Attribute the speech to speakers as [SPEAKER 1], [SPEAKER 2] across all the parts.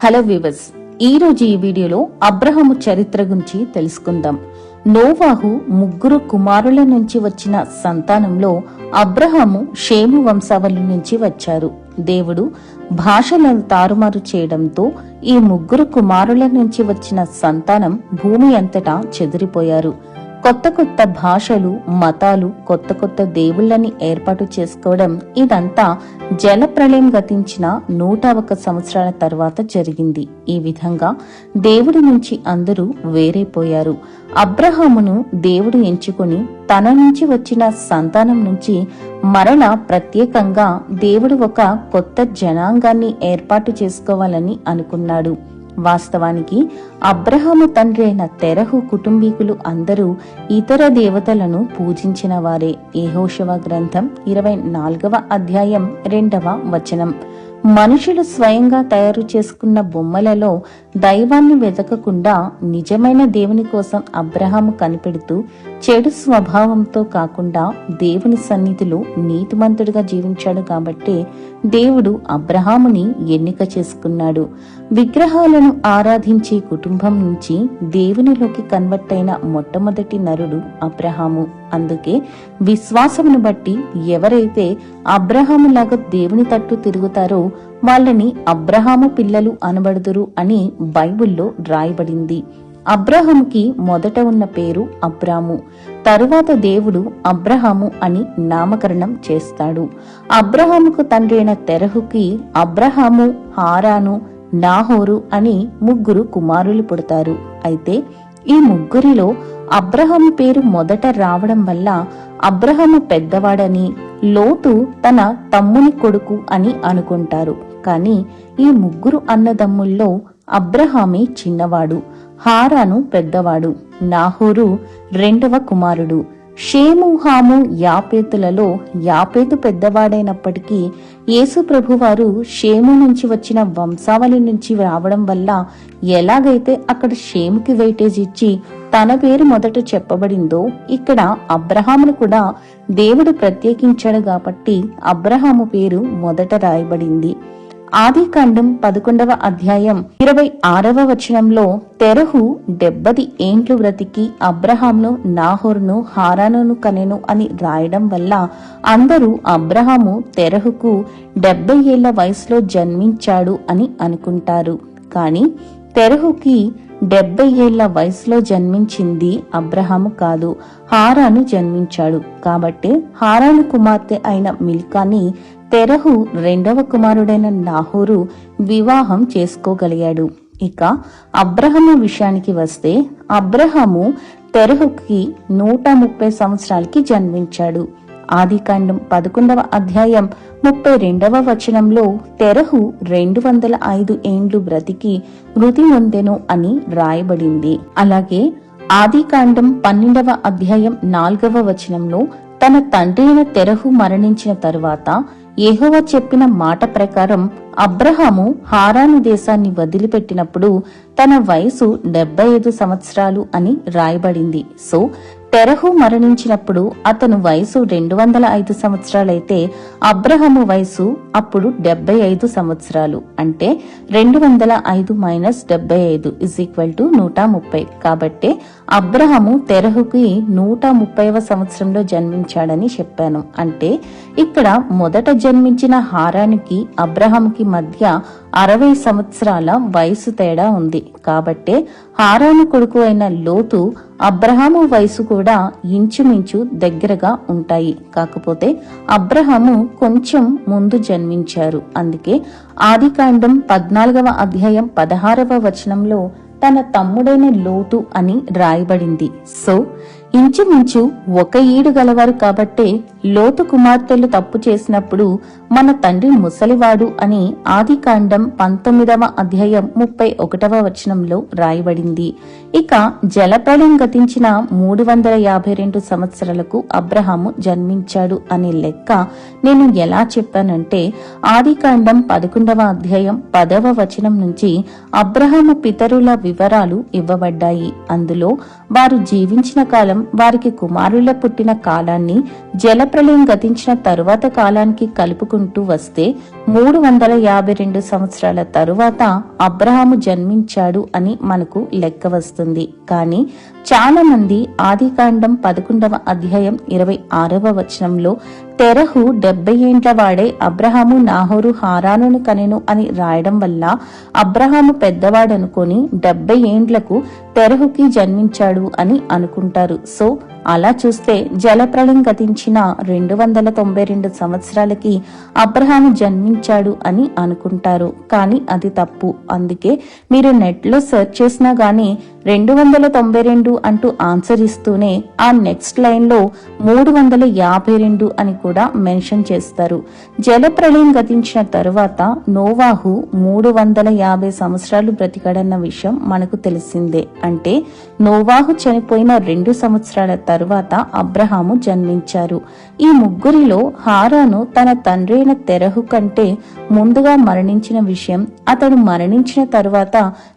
[SPEAKER 1] Hello viewers ఈ రోజు ఈ వీడియోలో అబ్రహము చరిత్ర గురించి తెలుసుకుందాం. నోవాహు ముగ్గురు కుమారుల నుంచి వచ్చిన సంతానంలో అబ్రహాము షేము వంశావళి నుంచి వచ్చారు. దేవుడు భాషలను తారుమారు చేయడంతో ఈ ముగ్గురు కుమారుల నుంచి వచ్చిన సంతానం భూమి అంతటా చెదిరిపోయారు. కొత్త కొత్త భాషలు మతాలు కొత్త కొత్త దేవుళ్ళని ఏర్పాటు చేసుకోవడం ఇదంతా జల ప్రళయం గతించిన నూట ఒక సంవత్సరాల తర్వాత జరిగింది. ఈ విధంగా దేవుడి నుంచి అందరూ వేరైపోయారు. అబ్రహామును దేవుడు ఎంచుకొని తన నుంచి వచ్చిన సంతానం నుంచి మరణ ప్రత్యేకంగా దేవుడు ఒక కొత్త జనాంగాన్ని ఏర్పాటు చేసుకోవాలని అనుకున్నాడు. వాస్తవానికి అబ్రహాము తండ్రి అయిన తెరహు కుటుంబీకులు అందరూ ఇతర దేవతలను పూజించిన వారే. ఏహోషవ గ్రంథం ఇరవై నాలుగవ అధ్యాయం రెండవ వచనం. మనుషులు స్వయంగా తయారు చేసుకున్న బొమ్మలలో దైవాన్ని వెతకకుండా నిజమైన దేవుని కోసం అబ్రహాము కనిపెడుతూ చెడు స్వభావంతో కాకుండా దేవుని సన్నిధిలో నీతిమంతుడిగా జీవించాడు కాబట్టి దేవుడు అబ్రహాముని ఎన్నిక చేసుకున్నాడు. విగ్రహాలను ఆరాధించే కుటుంబం నుంచి దేవునిలోకి కన్వర్ట్ అయిన మొట్టమొదటి నరుడు అబ్రహాము. అందుకే విశ్వాసమును బట్టి ఎవరైతే అబ్రహాములాగా దేవుని తట్టు తిరుగుతారో వాళ్ళని అబ్రహాము పిల్లలు అనబడుదురు అని బైబిల్లో రాయబడింది. అబ్రహాముకి మొదట ఉన్న పేరు అబ్రాము. తరువాత దేవుడు అబ్రహాము అని నామకరణం చేస్తాడు. అబ్రహాముకు తండ్రి అయిన తెరహుకి అబ్రహాము హారాను నాహోరు అని ముగ్గురు కుమారులు పుడతారు. అయితే ఈ ముగ్గురిలో అబ్రహం పేరు మొదట రావడం వల్ల అబ్రహము పెద్దవాడని లోతు తన తమ్ముని కొడుకు అని అనుకుంటారు. కానీ ఈ ముగ్గురు అన్నదమ్ముల్లో అబ్రహామే చిన్నవాడు హారాను పెద్దవాడు. నాహోరు రెండవ కుమారుడు. షేము హాము యాపేతులలో యాపేతు పెద్దవాడైనప్పటికీ యేసు ప్రభువారు షేము నుంచి వచ్చిన వంశావళి నుంచి రావడం వల్ల ఎలాగైతే అక్కడ షేముకి వెయిటేజ్ ఇచ్చి తన పేరు మొదట చెప్పబడిందో ఇక్కడ అబ్రహామును కూడా దేవుడు ప్రత్యేకించాడు కాబట్టి అబ్రహాము పేరు మొదట రాయబడింది. ఆదికాండం పదకొండవ అధ్యాయం ఇరవై ఆరవ వచనంలో తెరహు డెబ్బది ఏండ్లు బ్రతికి అబ్రహాంను నాహోర్ను హారానును కనెను అని రాయడం వల్ల అందరూ అబ్రహాము తెరహుకు డెబ్బై ఏళ్ళ వయసులో జన్మించాడు అని అనుకుంటారు. కానీ తెరహుకి డెబ్బై ఏళ్ళ వయసులో జన్మించింది అబ్రహాము కాదు హారాను జన్మించాడు. కాబట్టి హారాను కుమార్తె అయిన మిల్కాని తెరహు రెండవ కుమారుడైన నాహోరు వివాహం చేసుకోగలిగాడు. ఇక అబ్రహము విషయానికి వస్తే అబ్రహము తెరహుకి నూట ముప్పై సంవత్సరాలకి జన్మించాడు. ఆదికాండం పదకొండవ అధ్యాయం ముప్పై రెండవ వచనంలో తెరహు రెండు వందల ఐదు ఏండ్లు బ్రతికి మృతి నొందెను అని రాయబడింది అలాగే ఆదికాండం పన్నెండవ అధ్యాయం నాలుగవ వచనంలో తన తండ్రి అయిన తెరహు మరణించిన తరువాత యెహోవ చెప్పిన మాట ప్రకారం అబ్రహాము హారాను దేశాన్ని వదిలిపెట్టినప్పుడు తన వయసు డెబ్బై ఐదు సంవత్సరాలు అని రాయబడింది. సో తెరహు మరణించినప్పుడు అతను వయసు రెండు వందల ఐదు సంవత్సరాలైతే అబ్రహము వయసు అప్పుడు డెబ్బై ఐదు సంవత్సరాలు. అంటే రెండు వందల ఐదు మైనస్ డెబ్బై ఐదు ఇజ్ ఈక్వల్ టు నూట ముప్పై. కాబట్టే అబ్రహము తెరహుకి నూట ముప్పైవ సంవత్సరంలో జన్మించాడని చెప్పాను. అంటే ఇక్కడ మొదట జన్మించిన హారానికి అబ్రహంకి మధ్య అరవై సంవత్సరాల వయసు తేడా ఉంది. కాబట్టే హారాను కొడుకు అయిన లోతు అబ్రహాము వయసు కూడా ఇంచుమించు దగ్గరగా ఉంటాయి. కాకపోతే అబ్రహాము కొంచెం ముందు జన్మించారు. అందుకే ఆదికాండం పద్నాలుగవ అధ్యాయం పదహారవ వచనంలో తన తమ్ముడైన లోతు అని రాయబడింది. సో ఇంచుమించు ఒక ఈడు గలవారు కాబట్టే లోతు కుమార్తెలు తప్పు చేసినప్పుడు మన తండ్రి ముసలివాడు అని ఆదికాండం పంతొమ్మిదవ అధ్యాయం ముప్పై ఒకటవ వచనంలో రాయబడింది. ఇక జలప్రళయం గతించిన మూడు వందల యాభై రెండు సంవత్సరాలకు అబ్రహాము జన్మించాడు అనే లెక్క నేను ఎలా చెప్పానంటే ఆదికాండం పదకొండవ అధ్యాయం పదవ వచనం నుంచి అబ్రహాము పితరుల వివరాలు ఇవ్వబడ్డాయి. అందులో వారు జీవించిన కాలం వారికి కుమారుల పుట్టిన కాలాన్ని జలప్రలయం గతించిన తరువాత కాలానికి కలుపుకుంటూ వస్తే మూడు వందల యాభై రెండు సంవత్సరాల తరువాత అబ్రహాము జన్మించాడు అని మనకు లెక్క వస్తుంది. కానీ చాలా మంది ఆదికాండం పదకొండవ అధ్యాయం ఇరవై ఆరవ వచనంలో తెరహు డెబ్బై ఏండ్ల వాడే అబ్రహాము నాహోరు హారానును కనెను అని రాయడం వల్ల అబ్రహాము పెద్దవాడనుకొని డెబ్బై ఏండ్లకు తెరహుకి జన్మించాడు అని అనుకుంటారు. సో అలా చూస్తే జలప్రళయం గతించిన రెండు వందల తొంభై రెండు సంవత్సరాలకి అబ్రహాము జన్మించాడు అని అనుకుంటారు. కానీ అది తప్పు. అందుకే మీరు నెట్లో సెర్చ్ చేసినా గానీ రెండు వందల తొంభై రెండు అంటూ ఆన్సర్ ఇస్తూనే ఆ నెక్స్ట్ లైన్లో మూడు వందల యాభై రెండు అని కూడా మెన్షన్ చేస్తారు. జలప్రళయం గతించిన తరువాత నోవాహు మూడు వందల యాభై సంవత్సరాలు బ్రతికాడన్న విషయం మనకు తెలిసిందే. అంటే నోవాహు చనిపోయిన రెండు సంవత్సరాల తరువాత అబ్రహాము జన్మించారు. ఈ ముగ్గురిలో హారాను తన తండ్రి అయిన తెరహు కంటే ముందుగా మరణించిన విషయం అతడు మరణించిన తరువాత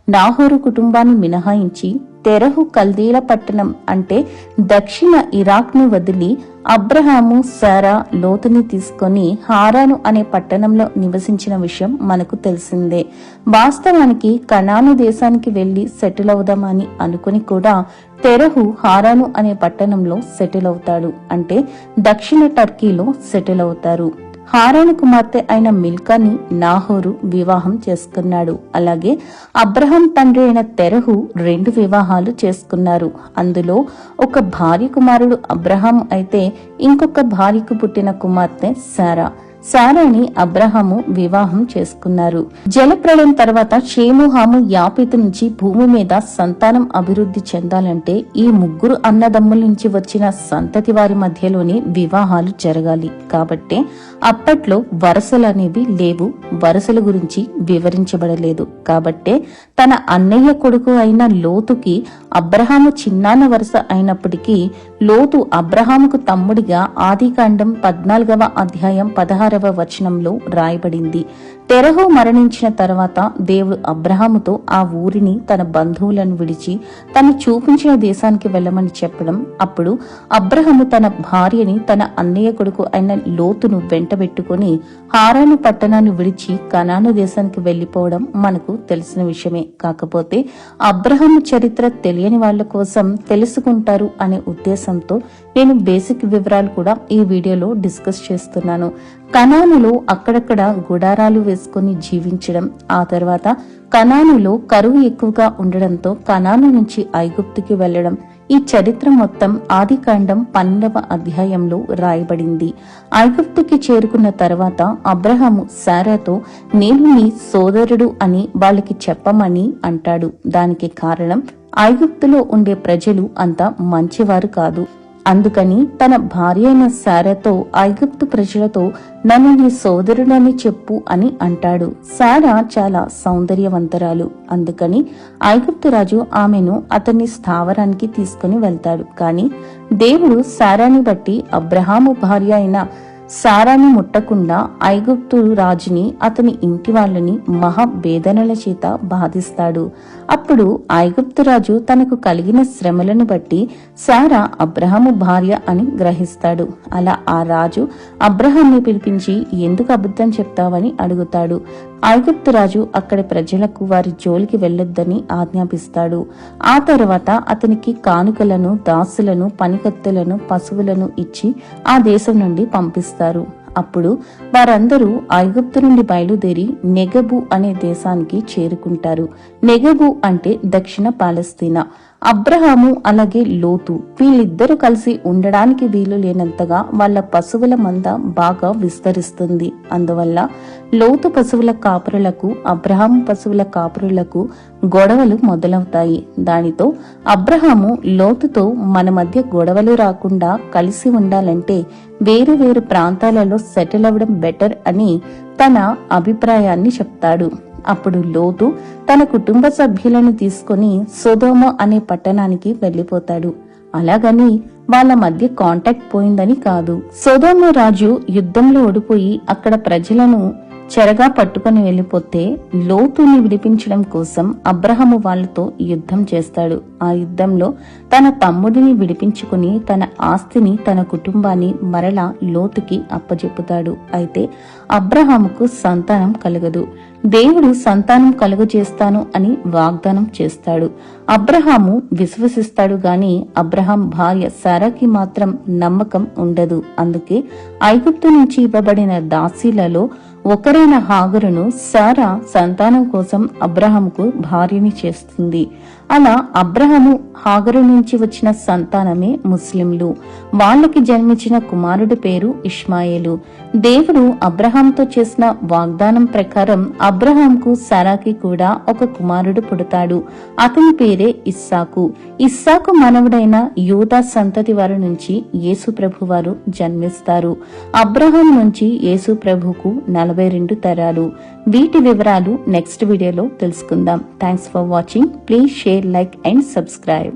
[SPEAKER 1] నాహోరు కుటుంబాన్ని మినహాయించి తెరహు కల్దీల పట్టణం అంటే దక్షిణ ఇరాక్ను వదిలి అబ్రహాము సారా లోతుని తీసుకొని హారాను అనే పట్టణంలో నివసించిన విషయం మనకు తెలిసిందే. వాస్తవానికి కనాను దేశానికి వెళ్ళి సెటిల్ అవుదామని అనుకుని కూడా తెరహు హారాను అనే పట్టణంలో సెటిల్ అవుతాడు. అంటే దక్షిణ టర్కీలో సెటిల్ అవుతారు. హారాను కుమార్తె అయిన మిల్కాని నాహోరు వివాహం చేసుకున్నాడు. అలాగే అబ్రహం తండ్రి అయిన తెరహు రెండు వివాహాలు చేసుకున్నారు. అందులో ఒక భార్య కుమారుడు అబ్రహాం అయితే ఇంకొక భార్యకు పుట్టిన కుమార్తె సారా సారాని అబ్రహాము వివాహం చేసుకున్నారు. జలప్రళయం తర్వాత షేముహాము యాపితు నుంచి భూమి మీద సంతానం అభివృద్ధి చెందాలంటే ఈ ముగ్గురు అన్నదమ్ముల నుంచి వచ్చిన సంతతి వారి మధ్యలోనే వివాహాలు జరగాలి. కాబట్టే అప్పట్లో వరసలు అనేవి లేవు వరసల గురించి వివరించబడలేదు. కాబట్టే తన అన్నయ్య కొడుకు అయిన లోతుకి అబ్రహాము చిన్నాన్న వరుస అయినప్పటికీ లోతు అబ్రహాముకు తమ్ముడిగా ఆదికాండం పద్నాలుగవ అధ్యాయం పదహారు పదహారవ వచనంలో రాయబడింది. తెరహు మరణించిన తర్వాత దేవుడు అబ్రహాముతో ఆ ఊరిని తన బంధువులను విడిచి తను చూపించిన దేశానికి వెళ్ళమని చెప్పడం అప్పుడు అబ్రహము తన భార్యని తన అన్నయ్య కొడుకు అయిన లోతును వెంటబెట్టుకుని హారాను పట్టణాన్ని విడిచి కనాను దేశానికి వెళ్ళిపోవడం మనకు తెలిసిన విషయమే. కాకపోతే అబ్రహము చరిత్ర తెలియని వాళ్ళ కోసం తెలుసుకుంటారు అనే ఉద్దేశంతో నేను బేసిక్ వివరాలు కూడా ఈ వీడియోలో డిస్కస్ చేస్తున్నాను. కనానులో అక్కడక్కడ గుడారాలు చేసుకుని జీవించడం. ఆ తర్వాత కనానులో కరువు ఎక్కువగా ఉండడంతో కనాను నుంచి ఐగుప్తుకి వెళ్ళడం ఈ చరిత్ర మొత్తం ఆదికాండం పన్నెండవ అధ్యాయంలో రాయబడింది. ఐగుప్తుకి చేరుకున్న తర్వాత అబ్రహాము శారాతో నేను నీ సోదరుడు అని వాళ్ళకి చెప్పమని అంటాడు. దానికి కారణం ఐగుప్తులో ఉండే ప్రజలు అంత మంచివారు కాదు. అందుకని తన భార్య అయిన సారాతో ఐగుప్తు ప్రజలతో నన్ను నీ సోదరుడని చెప్పు అని అంటాడు. సారా చాలా సౌందర్యవంతరాలు. అందుకని ఐగుప్తు రాజు ఆమెను అతన్ని స్థావరానికి తీసుకుని వెళ్తాడు. కానీ దేవుడు శారాని బట్టి అబ్రహాము భార్య అయిన సారాని ముట్టకుండా ఐగుప్తు రాజుని అతని ఇంటి వాళ్ళని మహాభేదనల చేత బాధిస్తాడు. అప్పుడు ఐగుప్తు రాజు తనకు కలిగిన శ్రమలను బట్టి సారా అబ్రహము భార్య అని గ్రహిస్తాడు. అలా ఆ రాజు అబ్రహాన్ని పిలిపించి ఎందుకు అబద్ధం చెప్తావని అడుగుతాడు. ఐగుప్తు రాజు అక్కడి ప్రజలకు వారి జోలికి వెళ్ళొద్దని ఆజ్ఞాపిస్తాడు. ఆ తర్వాత అతనికి కానుకలను దాసులను పనికత్తులను పశువులను ఇచ్చి ఆ దేశం నుండి పంపిస్తారు. అప్పుడు వారందరూ ఐగుప్తు నుండి బయలుదేరి నెగబు అనే దేశానికి చేరుకుంటారు. నెగబు అంటే దక్షిణ పాలస్తీనా. అబ్రహాము అలాగే లోతు వీళ్ళిద్దరూ కలిసి ఉండడానికి వీలు లేనంతగా వాళ్ళ పశువుల మంద బాగా విస్తరిస్తుంది. అందువల్ల లోతు పశువుల కాపురులకు అబ్రహాము పశువుల కాపురులకు గొడవలు మొదలవుతాయి. దానితో అబ్రహాము లోతుతో మన మధ్య గొడవలు రాకుండా కలిసి ఉండాలంటే వేరు వేరు ప్రాంతాలలో సెటిల్ అవ్వడం బెటర్ అని తన అభిప్రాయాన్ని చెప్తాడు. అప్పుడు లోతు తన కుటుంబ సభ్యులను తీసుకుని సొదోమ అనే పట్టణానికి వెళ్ళిపోతాడు అలాగని వాళ్ళ మధ్య కాంటాక్ట్ పోయిందని కాదు. సొదోమ రాజు యుద్ధంలో ఓడిపోయి అక్కడ ప్రజలను చెరగా పట్టుకొని వెళ్ళిపోతే లోతుని విడిపించడం కోసం అబ్రహము వాళ్ళతో యుద్ధం చేస్తాడు. ఆ యుద్ధంలో తన తమ్ముడిని విడిపించుకుని తన ఆస్తిని తన కుటుంబాన్ని మరలా లోతుకి అప్పజెప్పుతాడు. అయితే అబ్రహాముకు సంతానం కలగదు. దేవుడు సంతానం కలుగజేస్తాను అని వాగ్దానం చేస్తాడు. అబ్రహాము విశ్వసిస్తాడు గాని అబ్రహాం భార్య సారాకి మాత్రం నమ్మకం ఉండదు. అందుకే ఐగుప్తు నుంచి ఇవ్వబడిన దాసీలలో ఒకరైన హాగరును సారా సంతానం కోసం అబ్రహంకు భార్యని చేస్తుంది. అలా అబ్రహము హాగరు నుంచి వచ్చిన సంతానమే ముస్లింలు. వాళ్ళకి జన్మించిన కుమారుడి పేరు ఇష్మాయేలు. దేవుడు అబ్రహాంతో చేసిన వాగ్దానం ప్రకారం అబ్రహాంకు సారాకి కూడా ఒక కుమారుడు పుడతాడు. అతని పేరే ఇస్సాకు. ఇస్సాకు మనవుడైన యూదా సంతతి వారి నుంచి యేసు ప్రభు వారు జన్మిస్తారు. అబ్రహాం నుంచి యేసు ప్రభుకు నలభై రెండు తరాలు. వీటి వివరాలు నెక్స్ట్ వీడియోలో తెలుసుకుందాం. Thanks for watching please share like and subscribe